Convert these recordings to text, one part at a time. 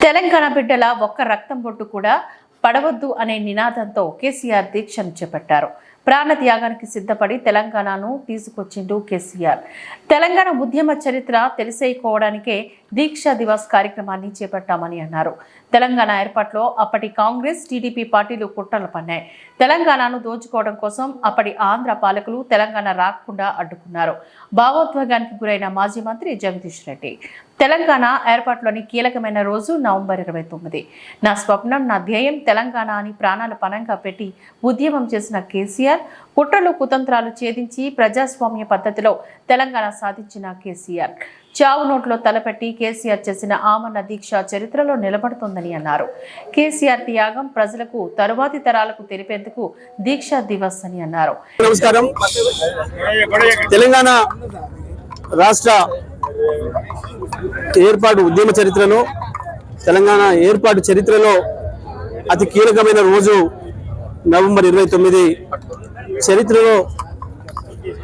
తెలంగాణ బిడ్డల ఒక్క రక్తం బొట్టు కూడా పడవద్దు అనే నినాదంతో కేసీఆర్ దీక్షను చేపట్టారు. ప్రాణ త్యాగానికి సిద్ధపడి తెలంగాణను తీసుకొచ్చిండు కేసీఆర్. తెలంగాణ ఉద్యమ చరిత్ర తెలిసేయకోవడానికే దీక్షా దివస్ కార్యక్రమాన్ని చేపట్టామని అన్నారు. తెలంగాణ ఏర్పాటులో అప్పటి కాంగ్రెస్ టీడీపీ పార్టీలు కుట్రలు పన్నాయి. తెలంగాణను దోచుకోవడం కోసం అప్పటి ఆంధ్ర పాలకులు తెలంగాణ రాకుండా అడ్డుకున్నారు. భావోద్వేగానికి గురైన మాజీ మంత్రి జగదీష్ రెడ్డి. తెలంగాణ ఏర్పాటులోని కీలకమైన రోజు నవంబర్ ఇరవై తొమ్మిది. నా స్వప్నం నా ధ్యేయం తెలంగాణ అని ప్రాణాలు పణంగా పెట్టి ఉద్యమం చేసిన కేసీఆర్ కుట్రలు కుతంత్రాలు ఛేదించి ప్రజాస్వామ్య పద్ధతిలో తెలంగాణ సాధించిన కేసీఆర్. చావు నోట్లో తలపెట్టి కేసీఆర్ చేసిన ఆమరణ దీక్ష చరిత్రలో నిలబడుతోందని అన్నారు. కేసీఆర్ త్యాగం ప్రజలకు తరువాతి తరాలకు తెలిపేందుకు దీక్షా దివస్ అని అన్నారు. నమస్కారం. తెలంగాణ రాష్ట్ర ఏర్పాటు ఉద్యమ చరిత్రలో తెలంగాణ ఏర్పాటు చరిత్రలో అతి కీలకమైన రోజు నవంబర్ ఇరవై తొమ్మిది. చరిత్రలో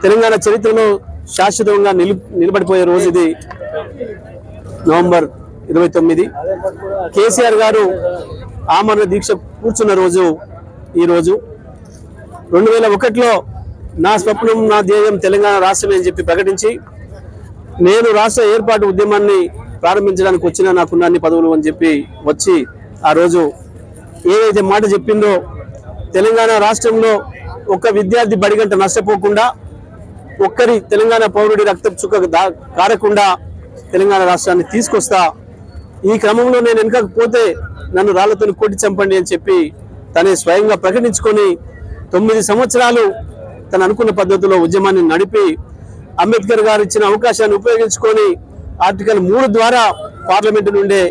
తెలంగాణ చరిత్రలో శాశ్వతంగా నిలు నిలబడిపోయే రోజు ఇది. నవంబర్ ఇరవై తొమ్మిది. కేసీఆర్ గారు ఆమరణ దీక్ష కూర్చున్న రోజు ఈరోజు రెండు వేల ఒకటిలో నా స్వప్నం నా ధ్యేయం తెలంగాణ రాష్ట్రమే అని చెప్పి ప్రకటించి నేను రాష్ట్ర ఏర్పాటు ఉద్యమాన్ని ప్రారంభించడానికి వచ్చిన నాకున్న అన్ని పదవులు అని చెప్పి వచ్చి ఆ రోజు ఏదైతే మాట చెప్పిందో తెలంగాణ రాష్ట్రంలో ఒక విద్యార్థి బడిగంట నష్టపోకుండా ఒక్కరి తెలంగాణ పౌరుడి రక్త చుక్క దా- కారకుండా తెలంగాణ రాష్ట్రాన్ని తీసుకొస్తా. ఈ క్రమంలో నేను వెనకకపోతే నన్ను రాళ్ళతో కొట్టి చంపండి అని చెప్పి తనే స్వయంగా ప్రకటించుకొని తొమ్మిది సంవత్సరాలు తను అనుకున్న పద్ధతిలో ఉద్యమాన్ని నడిపి అంబేద్కర్ గారు ఇచ్చిన అవకాశాన్ని ఉపయోగించుకొని ఆర్టికల్ మూడు ద్వారా పార్లమెంటు నుండే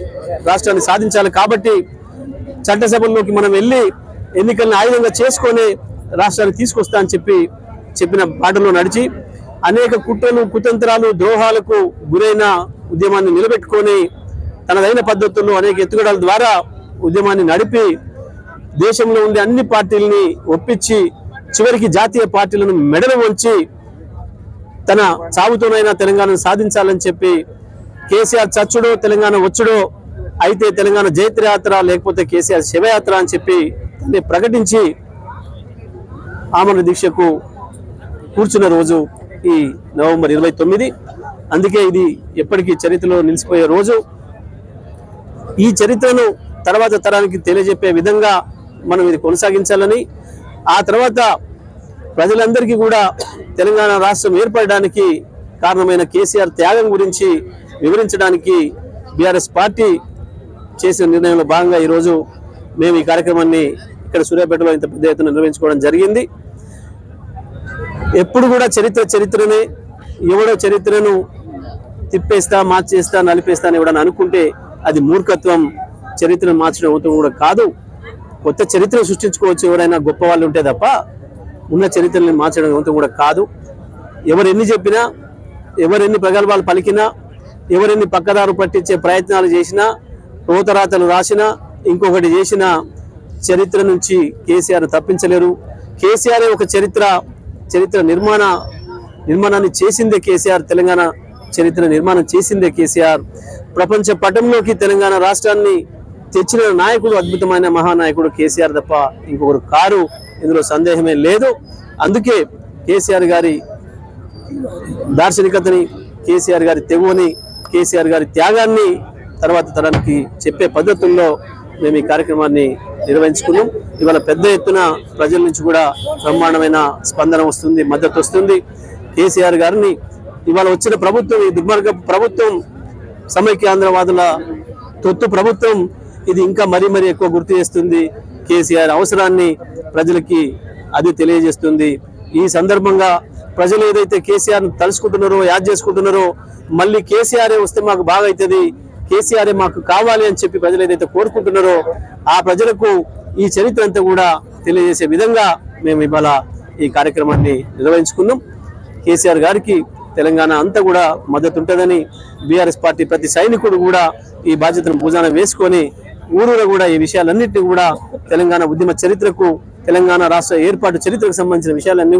రాష్ట్రాన్ని సాధించాలి కాబట్టి చట్టసభల్లోకి మనం వెళ్ళి ఎన్నికలను ఆయుధంగా చేసుకొని రాష్ట్రాన్ని తీసుకొస్తా అని చెప్పి చెప్పిన బాటలో నడిచి అనేక కుట్రలు కుతంత్రాలు ద్రోహాలకు గురైన ఉద్యమాన్ని నిలబెట్టుకొని తనదైన పద్ధతుల్లో అనేక ఎత్తుగడల ద్వారా ఉద్యమాన్ని నడిపి దేశంలో ఉండే అన్ని పార్టీలని ఒప్పించి చివరికి జాతీయ పార్టీలను మెడలు వంచి తన చావుతోనైనా తెలంగాణను సాధించాలని చెప్పి కేసీఆర్ చచ్చుడో తెలంగాణ వచ్చుడో అయితే తెలంగాణ జైత్రయాత్ర లేకపోతే కేసీఆర్ శివయాత్ర అని చెప్పి ప్రకటించి ఆమరణ దీక్షకు కూర్చున్న రోజు ఈ నవంబర్ ఇరవై తొమ్మిది. అందుకే ఇది ఎప్పటికీ చరిత్రలో నిలిచిపోయే రోజు. ఈ చరిత్రను తర్వాత తరానికి తెలియజెప్పే విధంగా మనం ఇది కొనసాగించాలని ఆ తర్వాత ప్రజలందరికీ కూడా తెలంగాణ రాష్ట్రం ఏర్పడడానికి కారణమైన కేసీఆర్ త్యాగం గురించి వివరించడానికి బీఆర్ఎస్ పార్టీ చేసిన నిర్ణయంలో భాగంగా ఈరోజు మేము ఈ కార్యక్రమాన్ని ఇక్కడ సూర్యాపేటలో ఇంత పెద్ద ఎత్తున నిర్వహించుకోవడం జరిగింది. ఎప్పుడు కూడా చరిత్ర చరిత్రనే ఎవడో చరిత్రను తిప్పేస్తా మార్చేస్తా నలిపేస్తా అని ఎవడని అనుకుంటే అది మూర్ఖత్వం చరిత్రను మార్చడం అవుతాం కూడా కాదు. కొత్త చరిత్ర సృష్టించుకోవచ్చు ఎవరైనా గొప్ప వాళ్ళు ఉంటే తప్ప ఉన్న చరిత్రని మార్చడం అవుతాం కూడా కాదు. ఎవరెన్ని చెప్పినా ఎవరెన్ని ప్రగల్భాలు పలికినా ఎవరెన్ని పక్కదారు పట్టించే ప్రయత్నాలు చేసినా రోతరాతలు రాసినా ఇంకొకటి చేసిన చరిత్ర నుంచి కేసీఆర్ తప్పించలేరు. కేసీఆర్ ఒక చరిత్ర చరిత్ర నిర్మాణ నిర్మాణాన్ని చేసిందే కేసీఆర్ తెలంగాణ చరిత్ర నిర్మాణం చేసిందే కేసీఆర్. ప్రపంచ పటంలోకి తెలంగాణ రాష్ట్రాన్ని తెచ్చిన నాయకుడు అద్భుతమైన మహానాయకుడు కేసీఆర్ తప్ప ఇంకొకరు కారు. ఇందులో సందేహమే లేదు. అందుకే కేసీఆర్ గారి దార్శనికతని కేసీఆర్ గారి తెగువని కేసీఆర్ గారి త్యాగాన్ని తర్వాత తరానికి చెప్పే పద్ధతుల్లో మేము ఈ కార్యక్రమాన్ని నిర్వహించుకున్నాం. ఇవాళ పెద్ద ఎత్తున ప్రజల నుంచి కూడా బ్రహ్మాండమైన స్పందన వస్తుంది మద్దతు వస్తుంది. కేసీఆర్ గారిని ఇవాళ వచ్చిన ప్రభుత్వం ఈ దుర్మార్గ ప్రభుత్వం సమైక్యాంధ్రవాదుల తొత్తు ప్రభుత్వం ఇది ఇంకా మరీ మరీ ఎక్కువ గుర్తు చేస్తుంది. కేసీఆర్ అవసరాన్ని ప్రజలకి అది తెలియజేస్తుంది. ఈ సందర్భంగా ప్రజలు ఏదైతే కేసీఆర్ తలుచుకుంటున్నారో యాద్ చేసుకుంటున్నారో మళ్ళీ కేసీఆర్ వస్తే మాకు బాగా అవుతుంది కేసీఆర్ మాకు కావాలి అని చెప్పి ప్రజలు ఏదైతే కోరుకుంటున్నారో ఆ ప్రజలకు ఈ చరిత్ర అంతా కూడా తెలియజేసే విధంగా మేము ఇవాళ ఈ కార్యక్రమాన్ని నిర్వహించుకున్నాం. కేసీఆర్ గారికి తెలంగాణ అంతా కూడా మద్దతు ఉంటుందని బీఆర్ఎస్ పార్టీ ప్రతి సైనికుడు కూడా ఈ బాధ్యతను భుజాన వేసుకొని ఊరూరు కూడా ఈ విషయాలన్నింటినీ కూడా తెలంగాణ ఉద్యమ చరిత్రకు తెలంగాణ రాష్ట్ర ఏర్పాటు చరిత్రకు సంబంధించిన విషయాలన్నీ